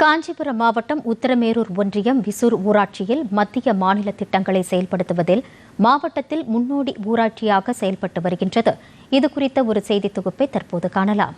காஞ்சிபுரம் மாவட்டம் உத்தரமேரூர் ஒன்றியம் விசூர் ஊராட்சியில் மத்திய மாநில திட்டங்களை செயல்படுத்துவதில் மாவட்டத்தில் முன்னோடி ஊராட்சியாக செயல்பட்டு வருகின்றது. இதுகுறித்த ஒரு செய்தி தொகுப்பை தற்போது காணலாம்.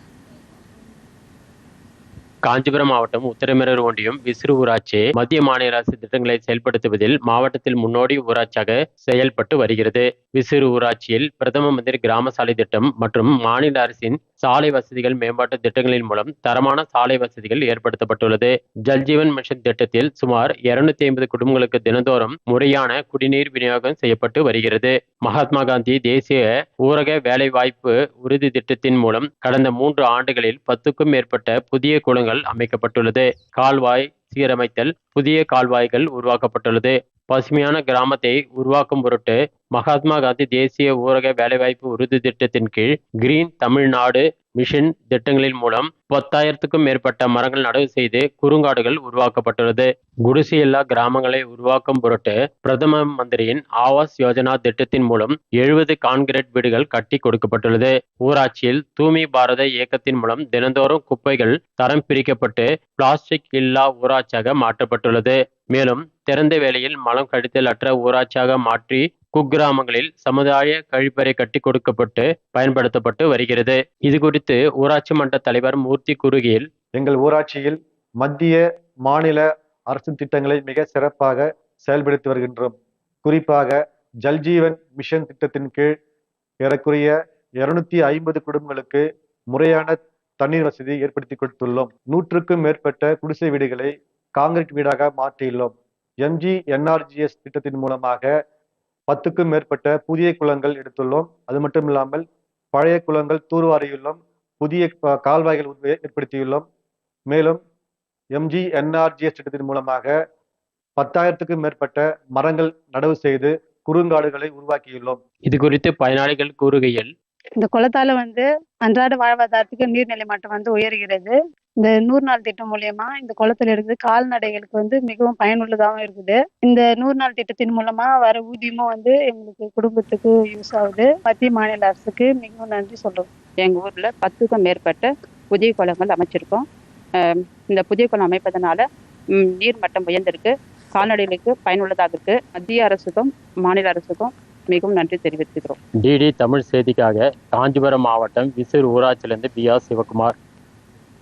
காஞ்சிபுரம் மாவட்டம் உத்தரமேரூர் ஒன்றியம் விசிறு ஊராட்சி மத்திய மாநில அரசு திட்டங்களை செயல்படுத்துவதில் மாவட்டத்தில் முன்னோடி ஊராட்சியாக செயல்பட்டு வருகிறது. விசிறு ஊராட்சியில் பிரதம மந்திரி கிராம சாலை திட்டம் மற்றும் மாநில அரசின் சாலை வசதிகள் மேம்பாட்டு திட்டங்களின் மூலம் தரமான சாலை வசதிகள் ஏற்படுத்தப்பட்டுள்ளது. ஜல்ஜீவன் மிஷன் திட்டத்தில் சுமார் இருநூத்தி ஐம்பது குடும்பங்களுக்கு தினந்தோறும் முறையான குடிநீர் விநியோகம் செய்யப்பட்டு வருகிறது. மகாத்மா காந்தி தேசிய ஊரக வேலைவாய்ப்பு உறுதி திட்டத்தின் மூலம் கடந்த மூன்று ஆண்டுகளில் பத்துக்கும் மேற்பட்ட புதிய குளங்கள் அமைக்கப்பட்டுள்ளது. கால்வாய் சீரமைத்தல் புதிய கால்வாய்கள் உருவாக்கப்பட்டுள்ளது. பசுமையான கிராமத்தை உருவாக்கும் பொருட்டு மகாத்மா காந்தி தேசிய ஊரக வேலைவாய்ப்பு உறுதி திட்டத்தின் கீழ் கிரீன் தமிழ்நாடு மிஷன் திட்டங்களின் மூலம் பத்தாயிரத்துக்கும் மேற்பட்ட மரங்கள் நடவு செய்து குறுங்காடுகள் உருவாக்கப்பட்டுள்ளது. குடிசையில்லா கிராமங்களை உருவாக்கும் பொருட்டு பிரதம மந்திரியின் ஆவாஸ் யோஜனா திட்டத்தின் மூலம் எழுபது கான்கிரீட் வீடுகள் கட்டி கொடுக்கப்பட்டுள்ளது. ஊராட்சியில் தூய்மை பாரத இயக்கத்தின் மூலம் தினந்தோறும் குப்பைகள் தரம் பிரிக்கப்பட்டு பிளாஸ்டிக் இல்லா ஊராட்சியாக மாற்றப்பட்டுள்ளது. மேலும் திறந்த வேளையில் மலம் கழித்தல் அற்ற ஊராட்சியாக மாற்றி குக்கிராமங்களில் சமுதாய கழிப்பறை கட்டி கொடுக்கப்பட்டு பயன்படுத்தப்பட்டு வருகிறது. இது குறித்து ஊராட்சி மன்ற தலைவர் மூர்த்தி குறுகியில் எங்கள் ஊராட்சியில் மத்திய மாநில அரசு திட்டங்களை மிக சிறப்பாக செயல்படுத்தி வருகின்றோம். குறிப்பாக ஜல்ஜீவன் மிஷன் திட்டத்தின் கீழ் ஏறக்குறைய இருநூத்தி ஐம்பது குடும்பங்களுக்கு முறையான தண்ணீர் வசதி ஏற்படுத்தி கொடுத்துள்ளோம். நூற்றுக்கும் மேற்பட்ட குடிசை வீடுகளை காங்கிரீட் வீடாக மாற்றியுள்ளோம். எம்ஜி என்ஆர்ஜிஎஸ் திட்டத்தின் மூலமாக பத்துக்கும் மேற்பட்ட புதிய குளங்கள் எடுத்துள்ளோம். அது மட்டும் இல்லாமல் பழைய குளங்கள் தூர்வாரியுள்ளோம். புதிய கால்வாய்கள் உருவ- ஏற்படுத்தியுள்ளோம். மேலும் எம்ஜி என்ஆர்ஜிஎஸ் திட்டத்தின் மூலமாக பத்தாயிரத்துக்கும் மேற்பட்ட மரங்கள் நடவு செய்து குறுங்காடுகளை உருவாக்கியுள்ளோம். இது குறித்து பயனாளிகள் கூறுகையில் இந்த குளத்தால வந்து அன்றாட வாழ்வாதாரத்துக்கு நீர்நிலை மட்டம் வந்து உயர்கிறது. இந்த நூறு நாள் திட்டம் மூலியமா இந்த குளத்துல இருந்து கால்நடைகளுக்கு வந்து மிகவும் பயனுள்ளதாகவும் இருக்குது. இந்த நூறு நாள் திட்டத்தின் மூலமா வர ஊதியமும் வந்து எங்களுக்கு குடும்பத்துக்கு யூஸ் ஆகுது. மத்திய மாநில அரசுக்கு மிகவும் நன்றி சொல்றோம் எங்கள் ஊரில் பத்துக்கும் மேற்பட்ட புதிய குளங்கள் அமைச்சிருக்கோம். அஹ் இந்த புதிய குளம் அமைப்பதனால நீர் மட்டம் உயர்ந்திருக்கு. கால்நடைகளுக்கு பயனுள்ளதாக இருக்கு. மத்திய அரசுக்கும் மாநில அரசுக்கும் மிகவும் நன்றி தெரிவித்துக்கிறோம். டிடி தமிழ் செய்திக்காக காஞ்சிபுரம் மாவட்டம் விசிறு ஊராட்சியிலிருந்து பி ஆர் சிவகுமார்.